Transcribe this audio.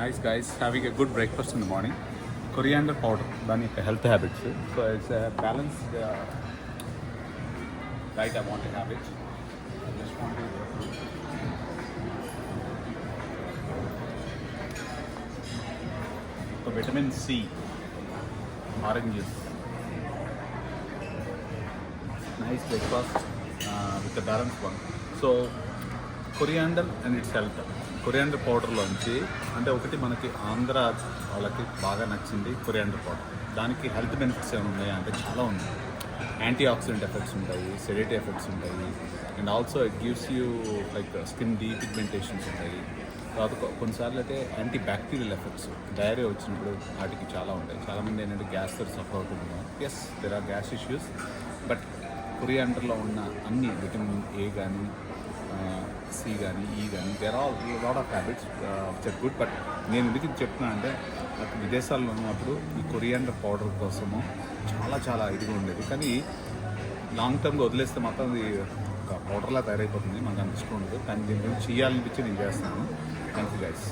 nice guys having a good breakfast in the morning. Coriander powder, a health habits. So it's a balanced uh, diet I want to have it. I just want to So vitamin C, oranges. Nice breakfast uh, with a balanced one. So coriander and it's health coriander పౌడర్లోంచి అంటే ఒకటి మనకి ఆంధ్ర వాళ్ళకి బాగా నచ్చింది coriander powder. దానికి health benefits ఏమైనా ఉన్నాయా? అంటే చాలా ఉన్నాయి. యాంటీ ఆక్సిడెంట్ ఎఫెక్ట్స్ ఉంటాయి సెడేటివ్ ఎఫెక్ట్స్ ఉంటాయి. And also it gives you like skin depigmentations ఉంటాయి. తర్వాత కొన్నిసార్లు అయితే యాంటీ బ్యాక్టీరియల్ ఎఫెక్ట్స్ డైరీ వచ్చినప్పుడు వాటికి చాలా ఉంటాయి. చాలామంది ఏంటంటే గ్యాస్తో suffer అవుతుంటున్నాం yes there are gas issues but కొరియాండర్లో ఉన్న అన్ని విటమిన్ ఏ కానీ సి కానీ ఈ కానీ there all lot of habits check good but నేను ఎందుకు చెప్తున్నా అంటే నాకు విదేశాల్లో ఉన్నప్పుడు ఈ కొరియాండర్ పౌడర్ కోసము చాలా చాలా ఇదిగా ఉండేది. కానీ లాంగ్ టర్మ్గా వదిలేస్తే మాత్రం అది ఒక పౌడర్లా తయారైపోతుంది మనకు అంత ఉండదు. కానీ దీని గురించి చేయాలనిపించి నేను చేస్తాను. Thank you guys